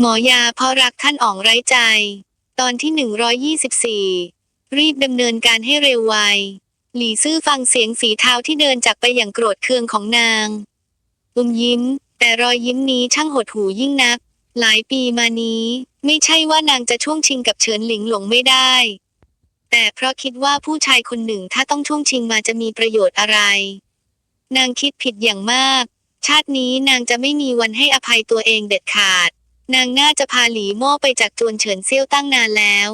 หมอยาเพราะรักท่านอ่องไร้ใจ ตอนที่ 124 รีบดำเนินการให้เร็วไว หลี่ซื่อฟังเสียงสีเท้าที่เดินจากไปอย่างโกรธเคืองของนางอมยิ้ม แต่รอยยิ้มนี้ช่างหดหูยิ่งนัก หลายปีมานี้ ไม่ใช่ว่านางจะช่วงชิงกับเฉินหลิงหลงไม่ได้ แต่เพราะคิดว่าผู้ชายคนหนึ่งถ้าต้องช่วงชิงมาจะมีประโยชน์อะไร นางคิดผิดอย่างมาก ชาตินี้นางจะไม่มีวันให้อภัยตัวเองเด็ดขาด นางน่าจะพาหลีโม่ไปจากจวนเฉินเซี่ยวตั้งนานแล้ว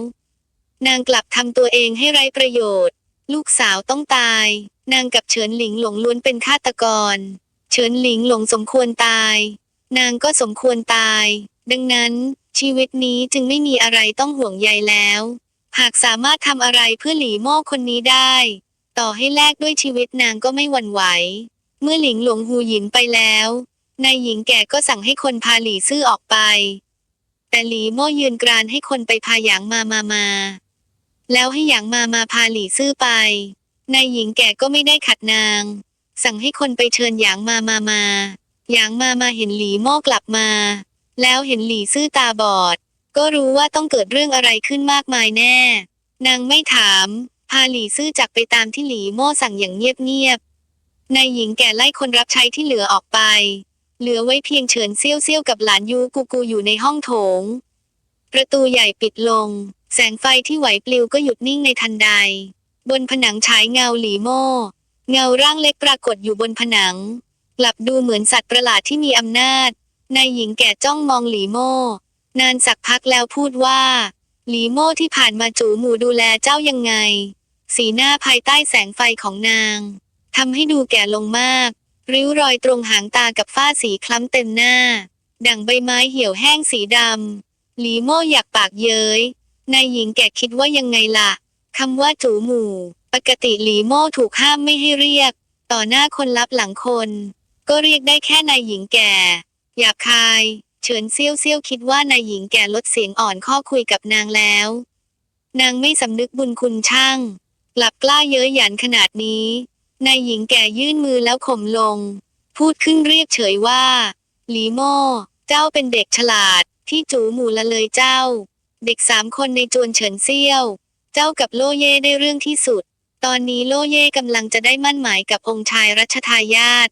นางกลับทำตัวเองให้ไร้ประโยชน์ ลูกสาวต้องตาย นางกับเฉินหลิงหลงล้วนเป็นฆาตกร เฉินหลิงหลงสมควรตาย นางก็สมควรตาย ดังนั้น ชีวิตนี้จึงไม่มีอะไรต้องห่วงใยแล้ว หากสามารถทำอะไรเพื่อหลีโม่คนนี้ได้ ต่อให้แลกด้วยชีวิตนางก็ไม่หวั่นไหว เมื่อหลิงหลงหูหยินไปแล้ว นายหญิงแก่ก็สั่งให้คนพาหลีซื่อออกไป แต่หลีโม่ยืนกรานให้คนไปพาหยางมามามา แล้วให้หยางมามาพาหลีซื่อไป นายหญิงแก่ก็ไม่ได้ขัดนาง สั่งให้คนไปเชิญหยางมามามาหยางมามาเห็นหลีโม่กลับมา แล้วเห็นหลีซื่อตาบอด ก็รู้ว่าต้องเกิดเรื่องอะไรขึ้นมากมายแน่ นางไม่ถาม พาหลีซื่อจักไปตามที่หลีโม่สั่งอย่างเงียบๆนายหญิงแก่ไล่คนรับใช้ที่เหลือออกไป เหลือไว้เพียงเฉินเซี่ยวเซี่ยวกับหลานยูกูกูอยู่ในห้องโถง ประตูใหญ่ปิดลง แสงไฟที่ไหวปลิวก็หยุดนิ่งในทันใด บนผนังฉายเงาหลีโม่ เงาร่างเล็กปรากฏอยู่บนผนัง กลับดูเหมือนสัตว์ประหลาดที่มีอำนาจ นายหญิงแก่จ้องมองหลีโม่ นานสักพักแล้วพูดว่า หลีโม่ที่ผ่านมาจูหมู่ดูแลเจ้ายังไง สีหน้าภายใต้แสงไฟของนางทำให้ดูแก่ลงมาก ริ้วรอยตรงหางตากับฝ้าสีคล้ำเต็มหน้า ดั่งใบไม้เหี่ยวแห้งสีดำหลีโม่อยากปากเย้ยนายหญิงแก่คิดว่ายังไงล่ะคำว่าจูหมู่ ปกติหลีโม่ถูกห้ามไม่ให้เรียก ต่อหน้าคนรับหลังคน ก็เรียกได้แค่นายหญิงแก่หยาบคายเฉินเซี่ยวเซี่ยวคิดว่านายหญิงแก่ลดเสียงอ่อนข้อคุยกับนางแล้ว นางไม่สำนึกบุญคุณช่างกลับกล้าเย้ยหยันขนาดนี้ นายหญิงแก่ยื่นมือแล้วข่มลง พูดขึ้นเรียกเฉยว่า หลีโม่ เจ้าเป็นเด็กฉลาด ที่จูหมู่ละเลยเจ้า เด็กสามคนในจวนเฉินเซี่ยว เจ้ากับโลเย่ได้เรื่องที่สุด ตอนนี้โลเย่กำลังจะได้มั่นหมายกับองค์ชายรัชทายาท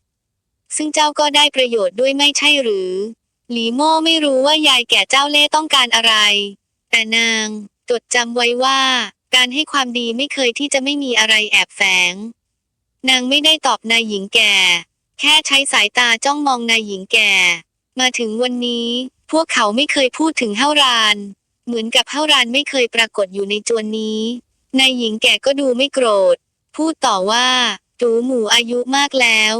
ซึ่งเจ้าก็ได้ประโยชน์ด้วยไม่ใช่หรือ หลีโม่ไม่รู้ว่ายายแก่เจ้าเล่ต้องการอะไร แต่นางจดจำไว้ว่า การให้ความดีไม่เคยที่จะไม่มีอะไรแอบแฝง นางไม่ได้ตอบนายหญิงแก่ แค่ใช้สายตาจ้องมองนายหญิงแก่ มาถึงวันนี้ พวกเขาไม่เคยพูดถึงเฮาราน เหมือนกับเฮารานไม่เคยปรากฏอยู่ในจวนนี้ นายหญิงแก่ก็ดูไม่โกรธ พูดต่อว่าจูหมู่อายุมากแล้ว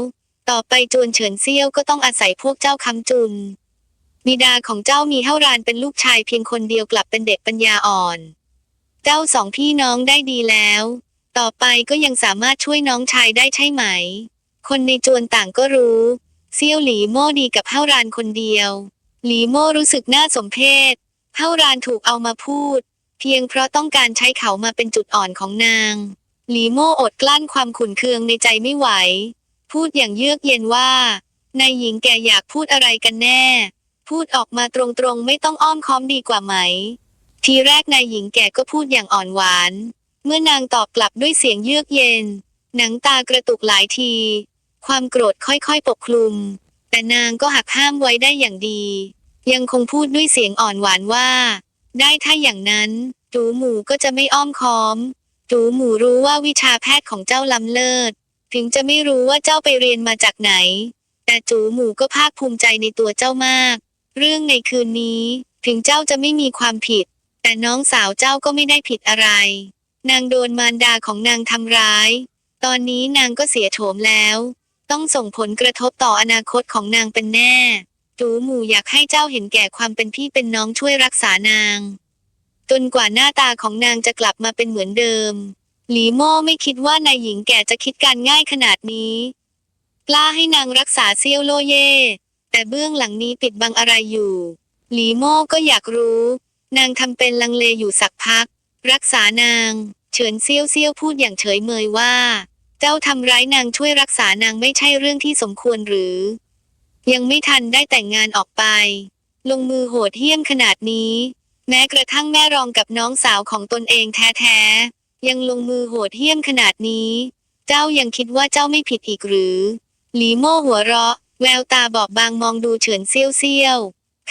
ต่อไปจวนเฉินเซี่ยวก็ต้องอาศัยพวกเจ้าคำจุนบิดาของเจ้ามีเท่ารานเป็นลูกชายเพียงคนเดียวกลับเป็นเด็กปัญญาอ่อน เจ้าสองพี่น้องได้ดีแล้ว ต่อไปก็ยังสามารถช่วยน้องชายได้ใช่ไหม คนในจวนต่างก็รู้ เซี่ยวหลีโม่ดีกับเท่ารานคนเดียว หลีโม่รู้สึกน่าสมเพชเท่ารานถูกเอามาพูด เพียงเพราะต้องการใช้เขามาเป็นจุดอ่อนของนาง หลีโม่อดกลั้นความขุ่นเคืองในใจไม่ไหว พูดอย่างเยือกเย็นว่านายหญิงแกอยากพูดอะไรกันแน่ พูดออกมาตรงๆ ไม่ต้องอ้อมค้อมดีกว่าไหม ทีแรกนายหญิงแกก็พูดอย่างอ่อนหวาน เมื่อนางตอบกลับด้วยเสียงเยือกเย็น หนังตากระตุกหลายที ความโกรธค่อยๆ ปกคลุม แต่นางก็หักห้ามไว้ได้อย่างดี ยังคงพูดด้วยเสียงอ่อนหวานว่า ได้ถ้าอย่างนั้นจูหมูก็จะไม่อ้อมค้อมจูหมูรู้ว่าวิชาแพทย์ของเจ้าล้ำเลิศ ถึงจะไม่รู้ว่าเจ้าไปเรียนมาจากไหน แต่จูหมูก็ภาคภูมิใจในตัวเจ้ามาก เรื่องในคืนนี้ ถึงเจ้าจะไม่มีความผิด แต่น้องสาวเจ้าก็ไม่ได้ผิดอะไร นางโดนมารดาของนางทำร้าย ตอนนี้นางก็เสียโฉมแล้ว ต้องส่งผลกระทบต่ออนาคตของนางเป็นแน่จูหมู่อยากให้เจ้าเห็นแก่ความเป็นพี่เป็นน้องช่วยรักษานาง จนกว่าหน้าตาของนางจะกลับมาเป็นเหมือนเดิม หลีโม่ไม่คิดว่านายหญิงแก่จะคิดการง่ายขนาดนี้กล้าให้นางรักษาเซี่ยวโลเย่ แต่เบื้องหลังนี้ปิดบังอะไรอยู่ หลีโม่ก็อยากรู้ นางทำเป็นลังเลอยู่สักพัก รักษานาง เฉินเซี่ยวเซี่ยวพูดอย่างเฉยเมยว่า เจ้าทำร้ายนางช่วยรักษานางไม่ใช่เรื่องที่สมควรหรือ ยังไม่ทันได้แต่งงานออกไป ลงมือโหดเหี้ยมขนาดนี้ แม้กระทั่งแม่รองกับน้องสาวของตนเองแท้ๆยังลงมือโหดเหี้ยมขนาดนี้ เจ้ายังคิดว่าเจ้าไม่ผิดอีกหรือ หลีโม่หัวเราะ แววตาบอบบางมองดูเฉินเซี่ยวเซี่ยว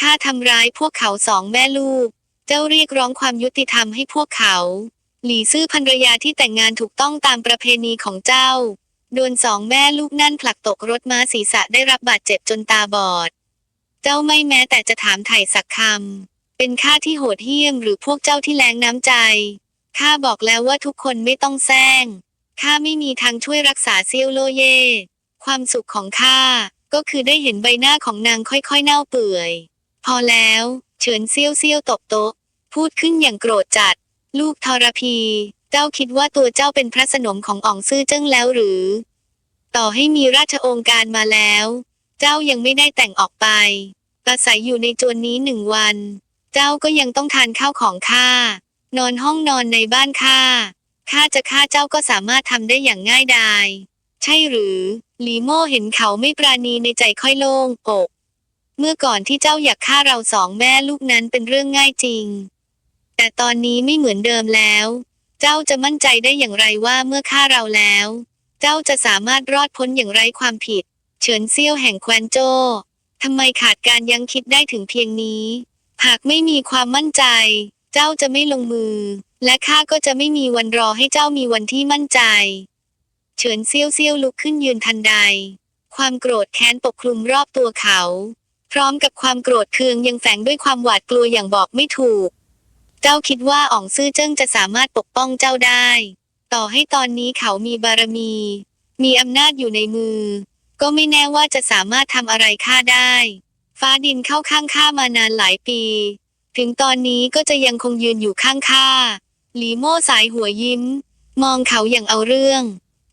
ข้าทำร้ายพวกเขาสองแม่ลูก เจ้าเรียกร้องความยุติธรรมให้พวกเขา หลี่ซื่อภรรยาที่แต่งงานถูกต้องตามประเพณีของเจ้า โดนสองแม่ลูกนั่นผลักตกรถม้าศีรษะได้รับบาดเจ็บจนตาบอด เจ้าไม่แม้แต่จะถามไถ่สักคำ เป็นข้าที่โหดเหี้ยมหรือพวกเจ้าที่แรงน้ำใจ ข้าบอกแล้วว่าทุกคนไม่ต้องแซงข้าไม่มีทางช่วยรักษาเซี่ยวโลเย่ความสุขของข้าก็คือได้เห็นใบหน้าของนางค่อยๆเน่าเปื่อย พอแล้ว เฉินเซี่ยวเซี่ยวตบโต๊ะ พูดขึ้นอย่างโกรธจัด ลูกทรพี เจ้าคิดว่าตัวเจ้าเป็นพระสนมของอ่องซื่อเจิ้งแล้วหรือ ต่อให้มีราชองการมาแล้ว เจ้ายังไม่ได้แต่งออกไปอาศัยอยู่ในจวนนี้หนึ่งวัน เจ้าก็ยังต้องทานข้าวของข้า นอนห้องนอนในบ้านข้า ข้าจะฆ่าเจ้าก็สามารถทำได้อย่างง่ายดาย ใช่หรือลีโม่เห็นเขาไม่ปราณีในใจค่อยโล่งอก เมื่อก่อนที่เจ้าอยากฆ่าเราสองแม่ลูกนั้นเป็นเรื่องง่ายจริง แต่ตอนนี้ไม่เหมือนเดิมแล้ว เจ้าจะมั่นใจได้อย่างไรว่าเมื่อฆ่าเราแล้ว เจ้าจะสามารถรอดพ้นอย่างไรความผิด เฉินเซี่ยวแห่งแควนโจ้ทำไมขาดการยังคิดได้ถึงเพียงนี้ หากไม่มีความมั่นใจ เจ้าจะไม่ลงมือ และข้าก็จะไม่มีวันรอให้เจ้ามีวันที่มั่นใจ เฉินเซี่ยวเซี่ยวลุกขึ้นยืนทันใด ความโกรธแค้นปกคลุมรอบตัวเขา พร้อมกับความโกรธเคืองยังแฝงด้วยความหวาดกลัวอย่างบอกไม่ถูก เจ้าคิดว่าอ่องซื่อเจิ้งจะสามารถปกป้องเจ้าได้ ต่อให้ตอนนี้เขามีบารมี มีอำนาจอยู่ในมือ ก็ไม่แน่ว่าจะสามารถทำอะไรข้าได้ ฟ้าดินเข้าข้างข้ามานานหลายปี ถึงตอนนี้ก็จะยังคงยืนอยู่ข้างข้าหลีโม่สายหัวยิ้ม มองเขาอย่างเอาเรื่อง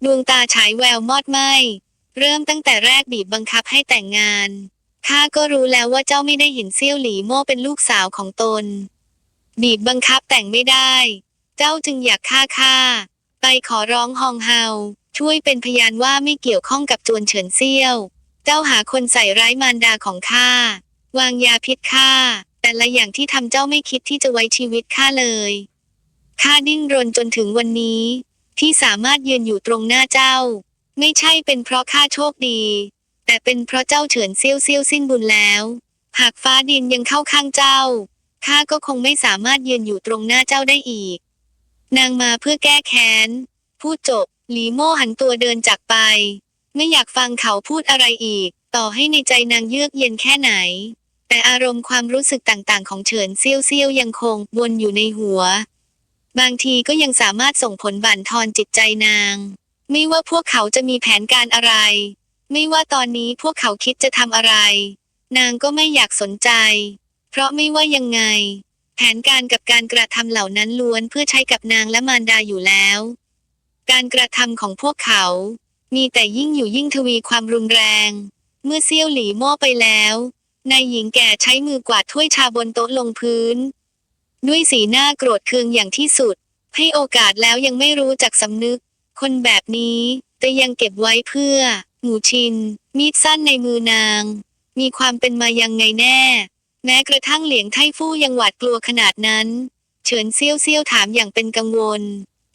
ดวงตาฉายแววมอดไหมเริ่มตั้งแต่แรกบีบบังคับให้แต่งงานข้าก็รู้แล้วว่าเจ้าไม่ได้เห็นเซี่ยวหลีโม่เป็นลูกสาวของตน บีบบังคับแต่งไม่ได้ เจ้าจึงอยากฆ่าข้าไปขอร้องฮองเฮาช่วยเป็นพยานว่าไม่เกี่ยวข้องกับจวนเฉินเซี่ยว เจ้าหาคนใส่ร้ายมารดาของข้าวางยาพิษข้าแต่ละอย่างที่ทำเจ้าไม่คิดที่จะไว้ชีวิตข้าเลยข้าดิ้นรนจนถึงวันนี้ ที่สามารถยืนอยู่ตรงหน้าเจ้า ไม่ใช่เป็นเพราะข้าโชคดี แต่เป็นเพราะเจ้าเฉินเซี่ยวเซี่ยวสิ้นบุญแล้ว หากฟ้าดินยังเข้าข้างเจ้า ข้าก็คงไม่สามารถยืนอยู่ตรงหน้าเจ้าได้อีก นางมาเพื่อแก้แค้น พูดจบ หลีโม่หันตัวเดินจากไป ไม่อยากฟังเขาพูดอะไรอีก ต่อให้ในใจนางเยือกเย็นแค่ไหน แต่อารมณ์ความรู้สึกต่างๆ ของเฉินเซี่ยวเซี่ยวยังคงวนอยู่ในหัว บางทีก็ยังสามารถส่งผลบั่นทอนจิตใจนาง ไม่ว่าพวกเขาจะมีแผนการอะไร ไม่ว่าตอนนี้พวกเขาคิดจะทำอะไร นางก็ไม่อยากสนใจ เพราะไม่ว่ายังไง แผนการกับการกระทำเหล่านั้นล้วนเพื่อใช้กับนางและมารดาอยู่แล้ว การกระทำของพวกเขา มีแต่ยิ่งอยู่ยิ่งทวีความรุนแรง เมื่อเซี่ยวหลีโม่ไปแล้วนายหญิงแก่ใช้มือกวาดถ้วยชาบนโต๊ะลงพื้น ด้วยสีหน้าโกรธเคืองอย่างที่สุด ให้โอกาสแล้วยังไม่รู้จักสำนึก คนแบบนี้แต่ยังเก็บไว้เพื่อ หมูชิน มีดสั้นในมือนาง มีความเป็นมายังไงแน่ แม้กระทั่งเหลียงไทฟู่ยังหวาดกลัวขนาดนั้น เฉินเซี่ยวเซี่ยวถามอย่างเป็นกังวล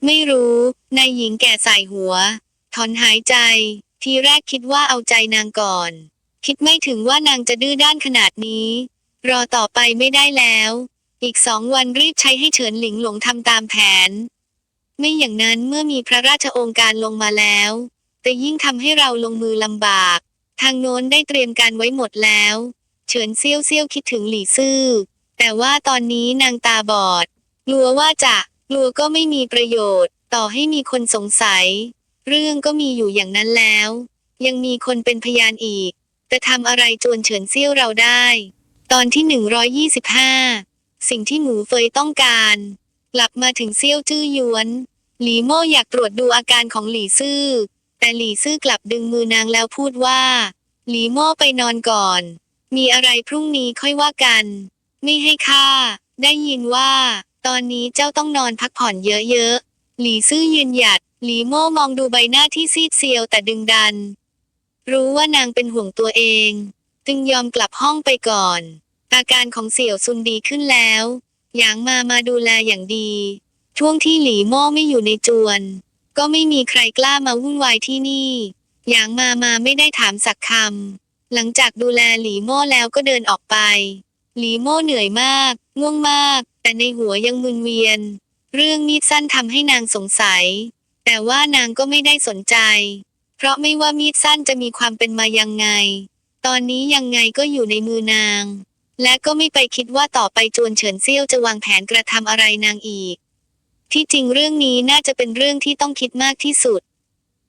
ไม่รู้ นายหญิงแก่ใส่หัว ถอนหายใจ ทีแรกคิดว่าเอาใจนางก่อน คิดไม่ถึงว่านางจะดื้อด้านขนาดนี้ รอต่อไปไม่ได้แล้ว อีกสองวันรีบใช้ให้เฉินหลิงหลงทำตามแผน ไม่อย่างนั้นเมื่อมีพระราชโองการลงมาแล้ว แต่ยิ่งทำให้เราลงมือลำบาก ทางโน้นได้เตรียมการไว้หมดแล้ว เฉินเซี่ยวเซี่ยวคิดถึงหลี่ซื่อ แต่ว่าตอนนี้นางตาบอด กลัวว่าจะกลัวก็ไม่มีประโยชน์ ต่อให้มีคนสงสัย เรื่องก็มีอยู่อย่างนั้นแล้ว ยังมีคนเป็นพยานอีกแต่ทำอะไรจวนเฉินเซี่ยวเราได้ ตอนที่ 125 สิ่งที่หมูเฟยต้องการ กลับมาถึงเซี่ยวจื้อหยวน หลีโม่อยากตรวจดูอาการของหลี่ซื่อ แต่หลี่ซื่อกลับดึงมือนางแล้วพูดว่า หลีโม่ไปนอนก่อน มีอะไรพรุ่งนี้ค่อยว่ากัน ไม่ให้ค่า ได้ยินว่า ตอนนี้เจ้าต้องนอนพักผ่อนเยอะๆ หลี่ซื่อยืนหยัด หลีโม่มองดูใบหน้าที่ซีดเซียวแต่ดึงดัน รู้ว่านางเป็นห่วงตัวเอง จึงยอมกลับห้องไปก่อน อาการของเสี่ยวซุนดีขึ้นแล้วหยางมามาดูแลอย่างดี ช่วงที่หลีโม่ไม่อยู่ในจวน ก็ไม่มีใครกล้ามาวุ่นวายที่นี่หยางมามาไม่ได้ถามสักคำ หลังจากดูแลหลีโม่แล้วก็เดินออกไป หลีโม่เหนื่อยมาก ง่วงมาก แต่ในหัวยังมึนเวียน เรื่องมีดสั้นทำให้นางสงสัย แต่ว่านางก็ไม่ได้สนใจ เพราะไม่ว่ามีดสั้นจะมีความเป็นมายังไง ตอนนี้ยังไงก็อยู่ในมือนาง และก็ไม่ไปคิดว่าต่อไปจวนเฉินเซี่ยวจะวางแผนกระทำอะไรนางอีก ที่จริงเรื่องนี้น่าจะเป็นเรื่องที่ต้องคิดมากที่สุด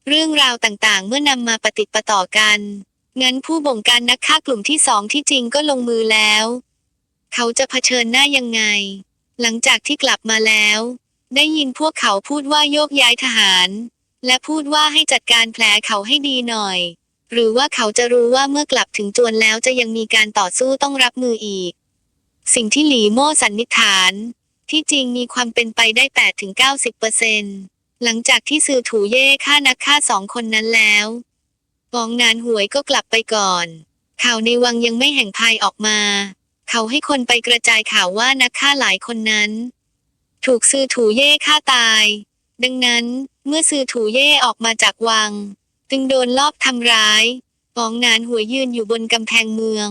เรื่องราวต่างๆ เมื่อนำมาปฏิปต่อกัน งั้นผู้บงการนักฆ่ากลุ่มที่สองที่จริงก็ลงมือแล้ว เขาจะเผชิญหน้ายังไง หลังจากที่กลับมาแล้ว ได้ยินพวกเขาพูดว่าโยกย้ายทหาร และพูดว่าให้จัดการแผลเขาให้ดีหน่อย หรือว่าเขาจะรู้ว่าเมื่อกลับถึงจวนแล้วจะยังมีการต่อสู้ต้องรับมืออีก สิ่งที่หลีโม่สันนิษฐาน ที่จริงมีความเป็นไปได้8ถึง90เปอร์เซนหลังจากที่ซือถูเย่ฆ่านักฆ่าสองคนนั้นแล้ว กองนานหวยก็กลับไปก่อน ข่าวในวังยังไม่แห่งพายออกมา เขาให้คนไปกระจายข่าวว่านักฆ่าหลายคนนั้น ถูกซือถูเย่ฆ่าตาย ดังนั้นเมื่อซือถูเย่ออกมาจากวัง จึงโดนลอบทำร้ายกองนานหวยยืนอยู่บนกำแพงเมือง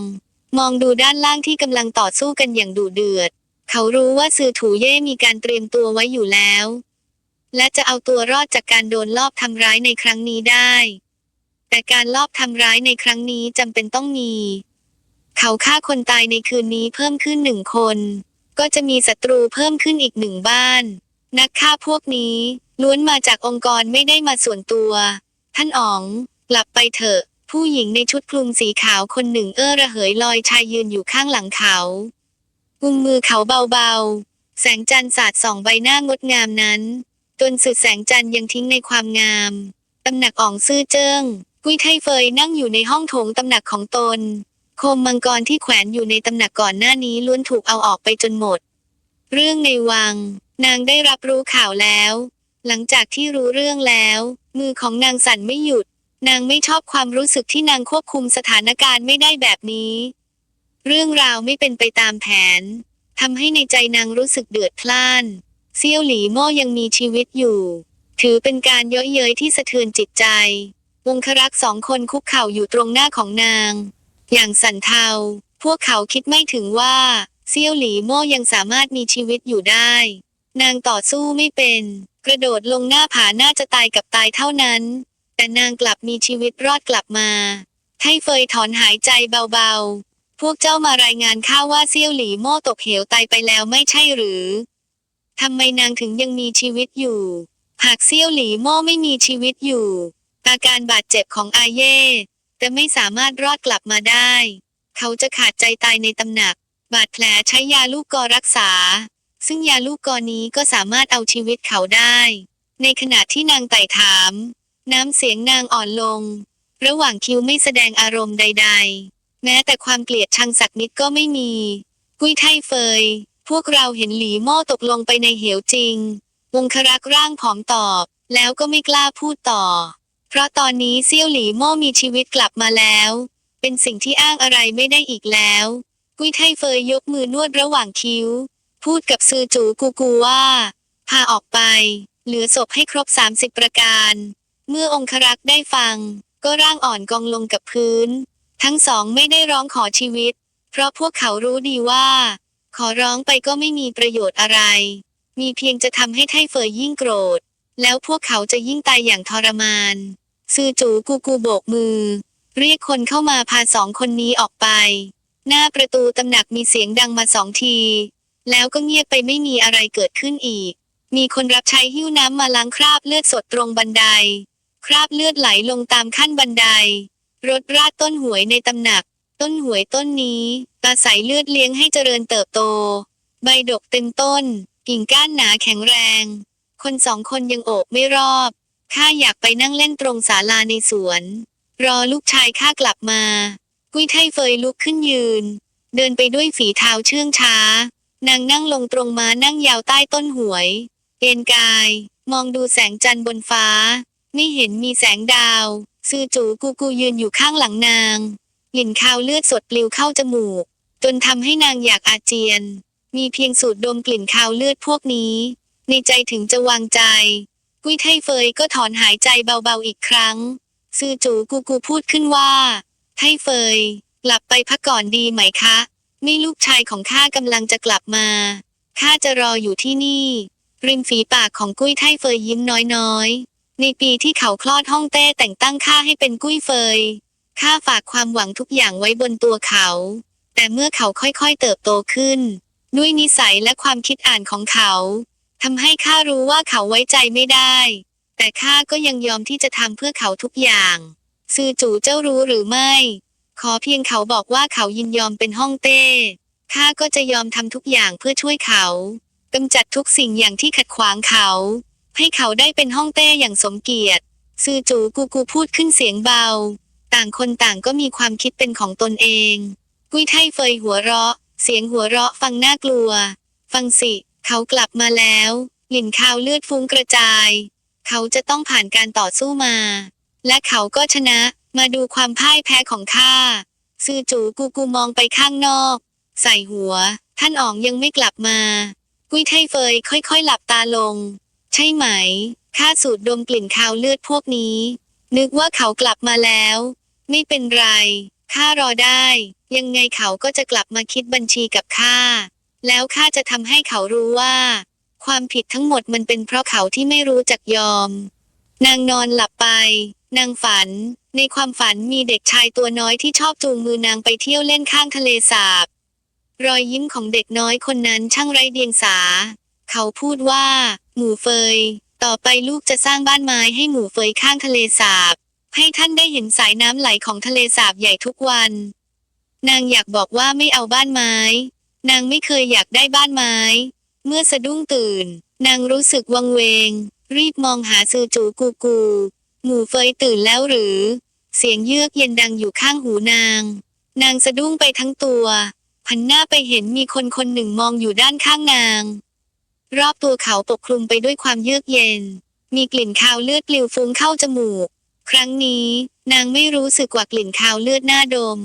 มองดูด้านล่างที่กำลังต่อสู้กันอย่างดุเดือด เขารู้ว่าซือถูเย่มีการเตรียมตัวไว้อยู่แล้ว และจะเอาตัวรอดจากการโดนลอบทำร้ายในครั้งนี้ได้ แต่การลอบทำร้ายในครั้งนี้จำเป็นต้องมี เขาฆ่าคนตายในคืนนี้เพิ่มขึ้นหนึ่งคน ก็จะมีศัตรูเพิ่มขึ้นอีกหนึ่งบ้าน นักฆ่าพวกนี้ล้วนมาจากองค์กรไม่ได้มาส่วนตัว ท่านอ๋องกลับไปเถอะ ผู้หญิงในชุดคลุมสีขาวคนหนึ่งเอ้อระเหยลอยชายยืนอยู่ข้างหลังเขากุมมือเขาเบาๆ แสงจันทร์สาดส่องใบหน้างดงามนั้น จนสุดแสงจันทร์ยังทิ้งในความงาม ตำหนักอ่องซื่อเจิ้ง กุ้ยไทเฟยนั่งอยู่ในห้องโถงตำหนักของตน โคมมังกรที่แขวนอยู่ในตำหนักก่อนหน้านี้ล้วนถูกเอาออกไปจนหมด เรื่องในวัง นางได้รับรู้ข่าวแล้ว หลังจากที่รู้เรื่องแล้ว มือของนางสั่นไม่หยุด นางไม่ชอบความรู้สึกที่นางควบคุมสถานการณ์ไม่ได้แบบนี้ เรื่องราวไม่เป็นไปตามแผนทำให้ในใจนางรู้สึกเดือดพล่านเซี่ยวหลีโม่ยังมีชีวิตอยู่ ถือเป็นการเย้ยเย้ยที่สะเทือนจิตใจ วงครักสองคนคุกเข่าอยู่ตรงหน้าของนาง อย่างสันเทา พวกเขาคิดไม่ถึงว่าเซี่ยวหลีโม่ยังสามารถมีชีวิตอยู่ได้ นางต่อสู้ไม่เป็น กระโดดลงหน้าผาน่าจะตายกับตายเท่านั้น แต่นางกลับมีชีวิตรอดกลับมา ให้เฟยถอนหายใจเบาๆ พวกเจ้ามารายงานข้าวว่าเซี่ยวหลีโม่ตกเหวตายไปแล้วไม่ใช่หรือทำไมนางถึงยังมีชีวิตอยู่ หากเซี่ยวหลีโม่ไม่มีชีวิตอยู่ อาการบาดเจ็บของอาเย่จะไม่สามารถรอดกลับมาได้ เขาจะขาดใจตายในตำหนัก บาดแผลใช้ยาลูกกอรักษา ซึ่งยาลูกกอนี้ก็สามารถเอาชีวิตเขาได้ ในขณะที่นางไต่ถาม น้ำเสียงนางอ่อนลง ระหว่างคิวไม่แสดงอารมณ์ใด ๆ แม้แต่ความเกลียดชังสักนิดก็ไม่มี กุ้ยไทเฟย พวกเราเห็นหลีโม่ตกลงไปในเหวจริง วงครักร่างผอมตอบ แล้วก็ไม่กล้าพูดต่อ เพราะตอนนี้เซี่ยวหลีโม่มีชีวิตกลับมาแล้ว เป็นสิ่งที่อ้างอะไรไม่ได้อีกแล้ว กุ้ยไทเฟยยกมือนวดระหว่างคิ้ว พูดกับซือจูกูกูว่า พาออกไป เหลือศพให้ครบ 30 ประการ เมื่อองครักษ์ได้ฟัง ก็ร่างอ่อนกองลงกับพื้น ทั้งสองไม่ได้ร้องขอชีวิต เพราะพวกเขารู้ดีว่า ขอร้องไปก็ไม่มีประโยชน์อะไร มีเพียงจะทำให้ไทเฟยยิ่งโกรธ แล้วพวกเขาจะยิ่งตายอย่างทรมาน ซือจูกูกูโบกมือ เรียกคนเข้ามาพาสองคนนี้ออกไป หน้าประตูตำหนักมีเสียงดังมาสองที แล้วก็เงียบไปไม่มีอะไรเกิดขึ้นอีก มีคนรับใช้หิ้วน้ำมาล้างคราบเลือดสดตรงบันได คราบเลือดไหลลงตามขั้นบันได รถราดต้นหวยในตำหนัก ต้นหวยต้นนี้อาศัยเลือดเลี้ยงให้เจริญเติบโต ใบดกเต็มต้น กิ่งก้านหนาแข็งแรง คนสองคนยังโอบไม่รอบ ข้าอยากไปนั่งเล่นตรงศาลาในสวน รอลูกชายข้ากลับมา กุ้ยไทเฟยลุกขึ้นยืน เดินไปด้วยฝีเท้าเชื่องช้า นางนั่งลงตรงม้านั่งยาวใต้ต้นหวย เอ็นกาย มองดูแสงจันทร์บนฟ้า ไม่เห็นมีแสงดาว ซือจูกูกูยืนอยู่ข้างหลังนางกลิ่นคาวเลือดสดปลิวเข้าจมูก จนทำให้นางอยากอาเจียน มีเพียงสูดดมกลิ่นคาวเลือดพวกนี้ ในใจถึงจะวางใจ กุ้ยไทเฟยก็ถอนหายใจเบาๆอีกครั้ง ซือจูกูกูพูดขึ้นว่า ไทเฟย กลับไปพักก่อนดีไหมคะไม่ลูกชายของข้ากำลังจะกลับมา ข้าจะรออยู่ที่นี่ ริมฝีปากของกุ้ยไทเฟยยิ้มน้อยๆ ในปีที่เขาคลอดห้องเต้แต่งตั้งข้าให้เป็นกุ้ยเฟย ข้าฝากความหวังทุกอย่างไว้บนตัวเขา แต่เมื่อเขาค่อยๆเติบโตขึ้น ด้วยนิสัยและความคิดอ่านของเขา ทำให้ข้ารู้ว่าเขาไว้ใจไม่ได้ แต่ข้าก็ยังยอมที่จะทำเพื่อเขาทุกอย่าง ซือจู่เจ้ารู้หรือไม่ ขอเพียงเขาบอกว่าเขายินยอมเป็นห้องเต้ข้าก็จะยอมทำทุกอย่างเพื่อช่วยเขากำจัดทุกสิ่งอย่างที่ขัดขวางเขา ให้เขาได้เป็นห้องเต้อย่างสมเกียรติซือจูกูกูพูดขึ้นเสียงเบา ต่างคนต่างก็มีความคิดเป็นของตนเอง กุ้ยไทเฟยหัวเราะ เสียงหัวเราะฟังน่ากลัว ฟังสิ เขากลับมาแล้วกลิ่นคาวเลือดฟุ้งกระจาย เขาจะต้องผ่านการต่อสู้มา และเขาก็ชนะ มาดูความพ่ายแพ้ของข้าซือจูกูกูมองไปข้างนอก ใส่หัว ท่านอ๋องยังไม่กลับมา กุ้ยไทเฟยค่อยๆ หลับตาลง ใช่ไหม ข้าสูดดมกลิ่นคาวเลือดพวกนี้ นึกว่าเขากลับมาแล้ว ไม่เป็นไร ข้ารอได้ ยังไงเขาก็จะกลับมาคิดบัญชีกับข้า แล้วข้าจะทำให้เขารู้ว่า ความผิดทั้งหมดมันเป็นเพราะเขาที่ไม่รู้จักยอม นางนอนหลับไป นางฝัน ในความฝันมีเด็กชายตัวน้อยที่ชอบจูงมือนางไปเที่ยวเล่นข้างทะเลสาบ รอยยิ้มของเด็กน้อยคนนั้นช่างไร้เดียงสา เขาพูดว่า หมู่เฟย ต่อไปลูกจะสร้างบ้านไม้ให้หมู่เฟยข้างทะเลสาบ ให้ท่านได้เห็นสายน้ำไหลของทะเลสาบใหญ่ทุกวัน นางอยากบอกว่าไม่เอาบ้านไม้ นางไม่เคยอยากได้บ้านไม้ เมื่อสะดุ้งตื่น นางรู้สึกวังเวง รีบมองหาซือจูกูกู หมู่เฟยตื่นแล้วหรือ เสียงเยือกเย็นดังอยู่ข้างหูนาง นางสะดุ้งไปทั้งตัวพันหน้าไปเห็นมีคนคนหนึ่งมองอยู่ด้านข้างนาง รอบตัวเขาปกคลุมไปด้วยความเยือกเย็น มีกลิ่นคาวเลือดปลิวฟุ้งเข้าจมูก ครั้งนี้ นางไม่รู้สึกว่ากลิ่นคาวเลือดหน้าดม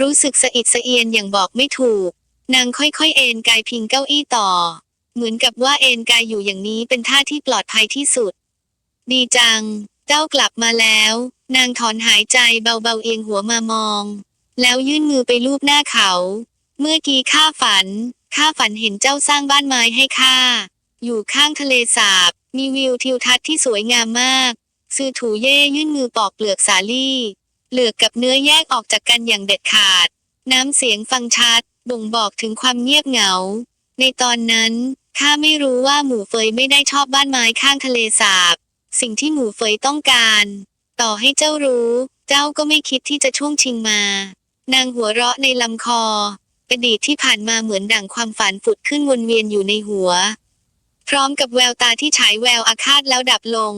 รู้สึกสะอิดสะเอียนอย่างบอกไม่ถูก นางค่อยๆเอนกายพิงเก้าอี้ต่อ เหมือนกับว่าเอนกายอยู่อย่างนี้เป็นท่าที่ปลอดภัยที่สุด ดีจัง เจ้ากลับมาแล้ว นางถอนหายใจเบาๆเอียงหัวมามอง แล้วยื่นมือไปลูบหน้าเขา เมื่อกี้ข้าฝัน ข้าฝันเห็นเจ้าสร้างบ้านไม้ให้ข้า อยู่ข้างทะเลสาบ มีวิวทิวทัศน์ที่สวยงามมาก ซือถูเย่ยื่นมือปอกเปลือกสาลี่ เปลือกกับเนื้อแยกออกจากกันอย่างเด็ดขาด น้ำเสียงฟังชัด บ่งบอกถึงความเงียบเหงา ในตอนนั้น ข้าไม่รู้ว่าหมู่เฟยไม่ได้ชอบบ้านไม้ข้างทะเลสาบ สิ่งที่หมู่เฟยต้องการ ต่อให้เจ้ารู้ เจ้าก็ไม่คิดที่จะช่วงชิงมา นางหัวเราะในลำคออดีตที่ผ่านมาเหมือนดั่งความฝันฝุดขึ้นวนเวียนอยู่ในหัว พร้อมกับแววตาที่ฉายแววอาฆาตแล้วดับลง